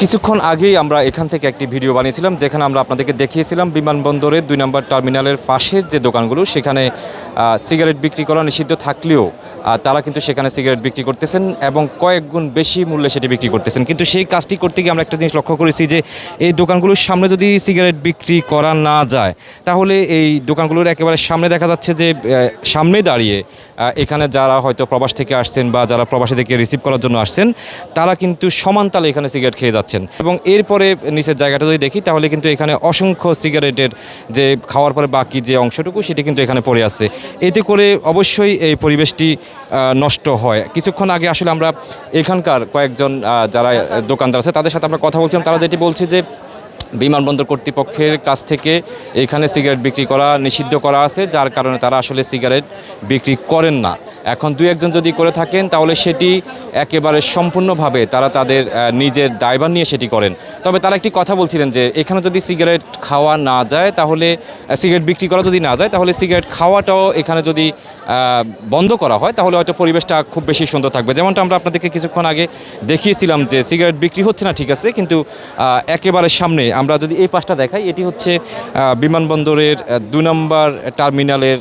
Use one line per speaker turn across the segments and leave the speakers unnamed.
কিছুক্ষণ আগেই আমরা এখান থেকে একটি ভিডিও বানিয়েছিলাম, যেখানে আমরা আপনাদেরকে দেখিয়েছিলাম বিমানবন্দরের দুই নম্বর টার্মিনালের পাশের যে দোকানগুলো, সেখানে সিগারেট বিক্রি করা নিষিদ্ধ থাকলেও তারা কিন্তু সেখানে সিগারেট বিক্রি করতেছেন এবং কয়েক গুণ বেশি মূল্যে সেটি বিক্রি করতেছেন। কিন্তু সেই কাজটি করতে গিয়ে আমরা একটা জিনিস লক্ষ্য করেছি যে এই দোকানগুলোর সামনে যদি সিগারেট বিক্রি করা না যায়, তাহলে এই দোকানগুলোর একেবারে সামনে দেখা যাচ্ছে যে সামনে দাঁড়িয়ে এখানে যারা হয়তো প্রবাস থেকে আসছেন বা যারা প্রবাসী থেকে রিসিভ করার জন্য আসছেন, তারা কিন্তু সমান তালে এখানে সিগারেট খেয়ে যাচ্ছেন। এবং এরপরে নিচের জায়গাটা যদি দেখি, তাহলে কিন্তু এখানে অসংখ্য সিগারেটের যে খাওয়ার পরে বাকি যে অংশটুকু, সেটি কিন্তু এখানে পড়ে আছে। এতে করে অবশ্যই এই পরিবেশটি নষ্ট হয়। কিছুক্ষণ আগে আসলে আমরা এখানকার কয়েকজন যারা দোকানদার আছে, তাদের সাথে আমরা কথা বলছিলাম। তারা যেটি বলছে যে, বিমানবন্দর কর্তৃপক্ষের কাছ থেকে এখানে সিগারেট বিক্রি করা নিষিদ্ধ করা আছে, যার কারণে তারা আসলে সিগারেট বিক্রি করেন না। এখন দুই একজন যদি করে থাকেন, তাহলে সেটি একেবারে সম্পূর্ণভাবে তারা তাদের নিজের দায়ভার নিয়ে সেটি করেন। তবে তারা একটি কথা বলছিলেন যে, এখানে যদি সিগারেট খাওয়া না যায়, তাহলে সিগারেট বিক্রি করা যদি না যায়, তাহলে সিগারেট খাওয়াটাও এখানে যদি বন্ধ করা হয়, তাহলে হয়তো পরিবেশটা খুব বেশি সুন্দর থাকবে। যেমনটা আমরা আপনাদেরকে কিছুক্ষণ আগে দেখিয়েছিলাম যে, সিগারেট বিক্রি হচ্ছে না, ঠিক আছে, কিন্তু একেবারে সামনে আমরা যদি এই পাশটা দেখাই, এটি হচ্ছে বিমানবন্দরের দু নম্বর টার্মিনালের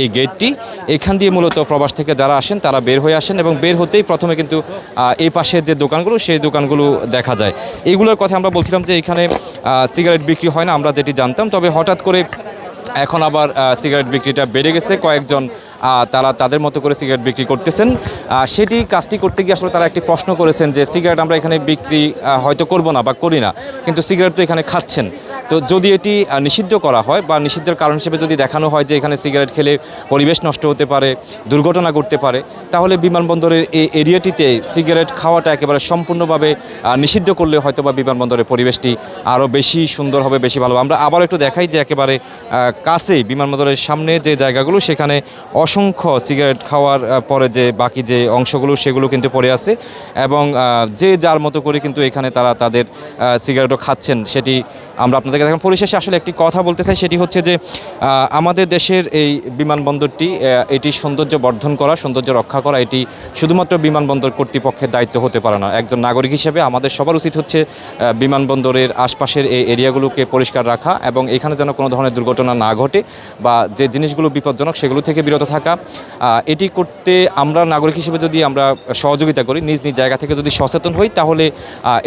এই গেটটি। এখান দিয়ে মূলত প্রবাস থেকে যারা আসেন, তারা বের হয়ে আসেন এবং বের হতেই প্রথমে কিন্তু এই পাশের যে দোকানগুলো, সেই দোকানগুলো দেখা যায়। এইগুলোর কথা আমরা বলছিলাম যে এখানে সিগারেট বিক্রি হয় না, আমরা যেটি জানতাম। তবে হঠাৎ করে এখন আবার সিগারেট বিক্রিটা বেড়ে গেছে। কয়েকজন তারা তাদের মতো করে সিগারেট বিক্রি করতেছেন। সেটি কাজটি করতে গিয়ে আসলে তারা একটি প্রশ্ন করেছেন যে, সিগারেট আমরা এখানে বিক্রি হয়তো করব না বা করি না। কিন্তু সিগারেট তো এখানে খাচ্ছেন। তো যদি এটি নিষিদ্ধ করা হয় বা নিষিদ্ধের কারণ হিসেবে যদি দেখানো হয় যে এখানে সিগারেট খেলে পরিবেশ নষ্ট হতে পারে, দুর্ঘটনা ঘটতে পারে, তাহলে বিমানবন্দরের এই এরিয়াটিতে সিগারেট খাওয়াটা একেবারে সম্পূর্ণভাবে নিষিদ্ধ করলে হয়তো বা বিমানবন্দরের পরিবেশটি আরও বেশি সুন্দর হবে, বেশি ভালো আমরা আবার একটু দেখাই যে একেবারে কাছেই বিমানবন্দরের সামনে যে জায়গাগুলো, সেখানে অসংখ্য সিগারেট খাওয়ার পরে যে বাকি যে অংশগুলো, সেগুলো কিন্তু পড়ে আছে এবং যে যার মতো করে কিন্তু এখানে তারা তাদের সিগারেটও খাচ্ছেন, সেটি আমরা আপনাদেরকে দেখেন পরিশেষে আসলে একটি কথা বলতে চাই সেটি হচ্ছে যে আমাদের দেশের এই বিমানবন্দরটি এটি সৌন্দর্য বর্ধন করা, সৌন্দর্য রক্ষা করা, এটি শুধুমাত্র বিমানবন্দর কর্তৃপক্ষের দায়িত্ব হতে পারে না। একজন নাগরিক হিসেবে আমাদের সবার উচিত হচ্ছে বিমানবন্দরের আশপাশের এই এরিয়াগুলোকে পরিষ্কার রাখা এবং এখানে যেন কোনো ধরনের দুর্ঘটনা না ঘটে বা যে জিনিসগুলো বিপজ্জনক সেগুলো থেকে বিরত থাকা। এটি করতে আমরা নাগরিক হিসেবে যদি আমরা সহযোগিতা করি, নিজ নিজ জায়গা থেকে যদি সচেতন হই, তাহলে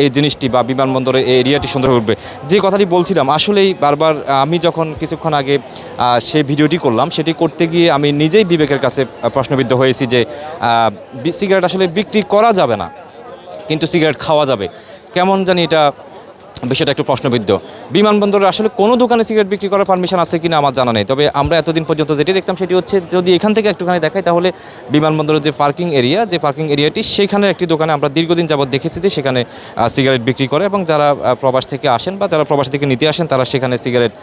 এই জিনিসটি বা বিমানবন্দরের এই এরিয়াটি সুন্দর উঠবে। যে কথাটি বলছিলাম আসলেই বারবার আমি যখন কিছুক্ষণ আগে সেই ভিডিওটি করলাম, সেটি করতে গিয়ে আমি নিজেই বিবেকের কাছে প্রশ্নবিদ্ধ হয়েছি যে সিগারেট আসলে বিক্রি করা যাবে না, কিন্তু সিগারেট খাওয়া যাবে। কেমন জানি এটা বিষয়টা একটু প্রশ্নবিদ্ধ। বিমানবন্দরে আসলে কোনো দোকানে সিগারেট বিক্রি করার পারমিশন আছে কিনা আমার জানা নেই। তবে আমরা এতদিন পর্যন্ত যেটি দেখতাম সেটি হচ্ছে যদি এখান থেকে একটুখানি দেখাই তাহলে বিমানবন্দরের যে পার্কিং এরিয়া যে পার্কিং এরিয়াটি সেখানে একটি দোকানে আমরা দীর্ঘদিন যাবত দেখেছি যে সেখানে সিগারেট বিক্রি করে এবং যারা প্রবাস থেকে আসেন বা যারা প্রবাস থেকে নিতে আসেন তারা সেখানে সিগারেট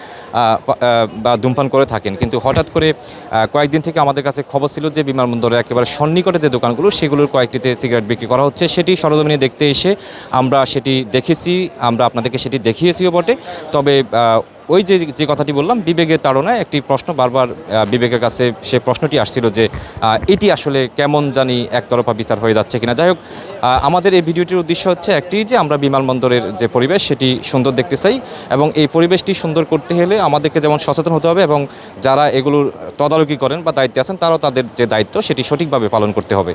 বা ধূমপান করে থাকেন। কিন্তু হঠাৎ করে কয়েকদিন থেকে আমাদের কাছে খবর ছিল যে বিমানবন্দরের একেবারে সন্নিকটে যে দোকানগুলো, সেগুলোর কয়েকটিতে সিগারেট বিক্রি করা হচ্ছে। সেটি সরজমিনে দেখতে এসে আমরা সেটি দেখেছি। আমরা আপনাদেরকে সেটি দেখিয়েছিও বটে। তবে ওই যে যে কথাটি বললাম, বিবেকের তাড়নায় একটি প্রশ্ন বারবার বিবেকের কাছে সে প্রশ্নটি আসছিল যে এটি আসলে কেমন জানি একতরফা বিচার হয়ে যাচ্ছে কিনা। যাই হোক আমাদের এই ভিডিওটির উদ্দেশ্য হচ্ছে একটি যে, আমরা বিমানবন্দরের যে পরিবেশ, সেটি সুন্দর দেখতে চাই এবং এই পরিবেশটি সুন্দর করতে হলে আমাদেরকে যেমন সচেতন হতে হবে এবং যারা এগুলোর তদারকি করেন বা দায়িত্বে আছেন, তারাও তাদের যে দায়িত্ব, সেটি সঠিকভাবে পালন করতে হবে।